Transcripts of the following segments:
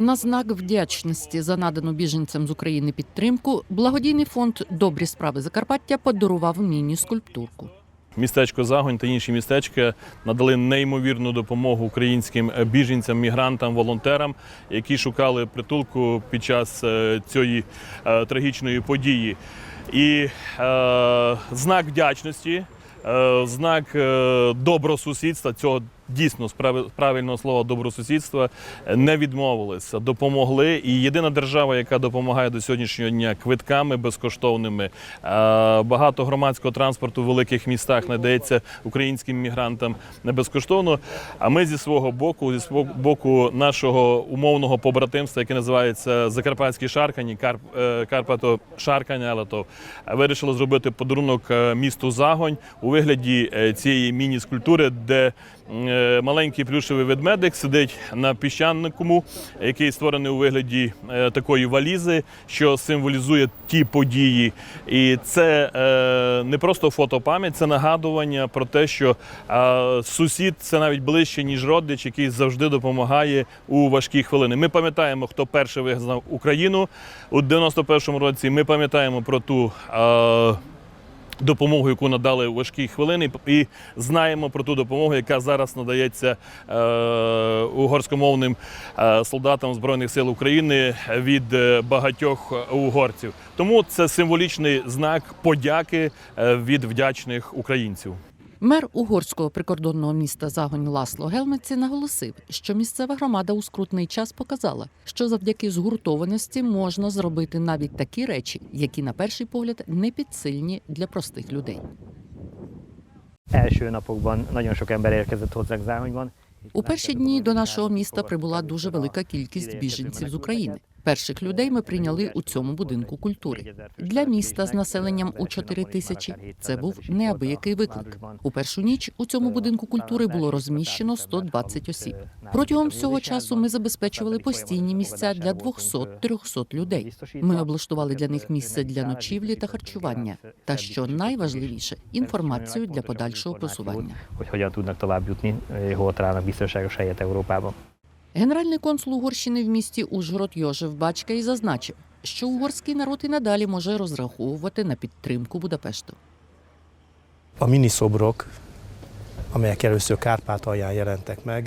На знак вдячності за надану біженцям з України підтримку благодійний фонд Добрі справи Закарпаття подарував міні-скульптурку. Містечко Загонь та інші містечка надали неймовірну допомогу українським біженцям, мігрантам, волонтерам, які шукали притулку під час е, цієї е, трагічної події. І е, знак вдячності, е, знак е, добросусідства цього. Дійсно, справи- правильного слова добросусідства е, не відмовилися, допомогли. І єдина держава, яка допомагає до сьогоднішнього дня квитками безкоштовними. Е, Багато громадського транспорту в великих містах надається українським мігрантам не безкоштовно. А ми зі свого боку, зі свого боку нашого умовного побратимства, яке називається Закарпатські Шаркані, Карп, е, Карпато Шарканя, але то вирішили зробити подарунок місту Загонь у вигляді цієї міні-скульптури, де маленький плюшевий ведмедик сидить на піщанику, який створений у вигляді е, такої валізи, що символізує ті події. І це е, не просто фотопам'ять, це нагадування про те, що е, сусід це навіть ближче, ніж родич, який завжди допомагає у важкі хвилини. Ми пам'ятаємо, хто перший визнав Україну у 91-му році. Ми пам'ятаємо про ту. Допомогу, яку надали у важкі хвилини, і знаємо про ту допомогу, яка зараз надається е, угорськомовним е, солдатам Збройних сил України від е, багатьох угорців. Тому це символічний знак подяки від вдячних українців. Мер угорського прикордонного міста Загонь Ласло Гелмеці наголосив, що місцева громада у скрутний час показала, що завдяки згуртованості можна зробити навіть такі речі, які на перший погляд не підсильні для простих людей. У перші дні до нашого міста прибула дуже велика кількість біженців з України. Перших людей ми прийняли у цьому будинку культури. Для міста з населенням у 4 тисячі це був неабиякий виклик. У першу ніч у цьому будинку культури було розміщено 120 осіб. Протягом всього часу ми забезпечували постійні місця для 200-300 людей. Ми облаштували для них місце для ночівлі та харчування. Та що найважливіше інформацію для подальшого просування. Tudnak tovább jutni, eh, hol találnak biztonságos helyet Európában. Генеральний консул Угорщини в місті Ужгород Йожев Бачка і зазначив, що угорський народ і надалі може розраховувати на підтримку Будапешту. A miniszobrok, amelyek először Kárpátalján jelentek meg,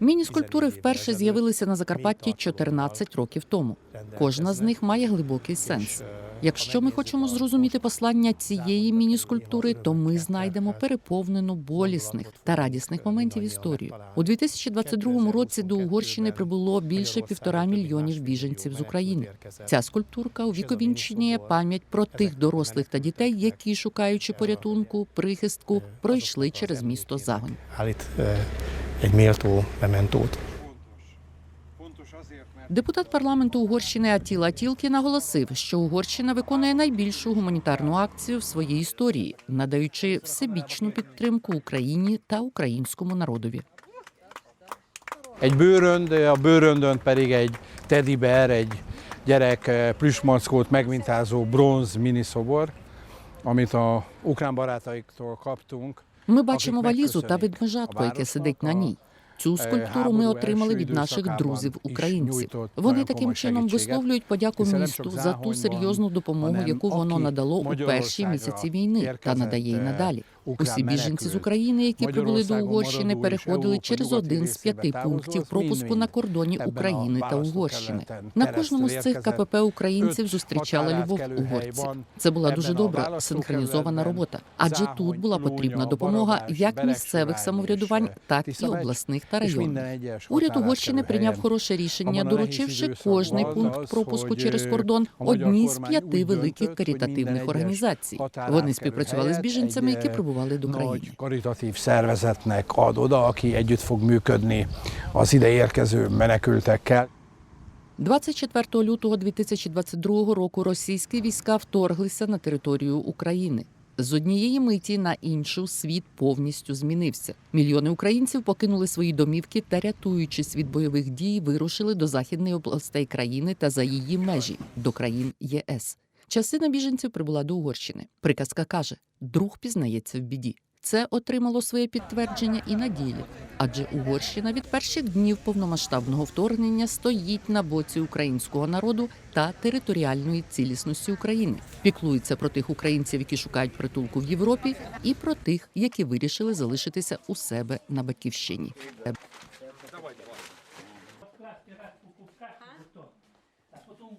Міні-скульптури вперше з'явилися на Закарпатті 14 років тому. Кожна з них має глибокий сенс. Якщо ми хочемо зрозуміти послання цієї міні-скульптури, то ми знайдемо переповнену болісних та радісних моментів історію. У 2022 році до Угорщини прибуло більше півтора мільйонів біженців з України. Ця скульптурка увіковінчує пам'ять про тих дорослих та дітей, які, шукаючи порятунку, прихистку, пройшли через місто Загонь. Депутат парламенту Угорщини Атіла Тілкі наголосив, що Угорщина виконує найбільшу гуманітарну акцію в своїй історії, надаючи всебічну підтримку Україні та українському народові. Egy bőrönd, a bőröndön pedig egy teddy egy gyerek eh, plüsmackót megmintázó bronz miniszobor, amit a ukrán barátaiktól kaptunk. Ми бачимо валізу та ведмежатко, яке сидить на ній. Цю скульптуру ми отримали від наших друзів українців. Вони таким чином висловлюють подяку місту за ту серйозну допомогу, яку воно надало у перші місяці війни та надає й надалі. Усі біженці з України, які прибули до Угорщини, переходили через один з п'яти пунктів пропуску на кордоні України та Угорщини. На кожному з цих КПП українців зустрічала любов угорців. Це була дуже добра синхронізована робота, адже тут була потрібна допомога як місцевих самоврядувань, так і обласних та районних. Уряд Угорщини прийняв хороше рішення, доручивши кожний пункт пропуску через кордон одній з п'яти великих карітативних організацій. Вони співпрацювали з біженцями, які прибували до країни. Nagy karitatív szervezetnek ad oda, aki együtt fog működni az ide érkező menekültekkel. 24 лютого 2022 року російські війська вторглися на територію України. З однієї миті на іншу світ повністю змінився. Мільйони українців покинули свої домівки та, рятуючись від бойових дій, вирушили до західних областей країни та за її межі до країн ЄС. Частина біженців прибула до Угорщини. Приказка каже: друг пізнається в біді. Це отримало своє підтвердження і на ділі, адже Угорщина від перших днів повномасштабного вторгнення стоїть на боці українського народу та територіальної цілісності України, піклується про тих українців, які шукають притулку в Європі, і про тих, які вирішили залишитися у себе на батьківщині.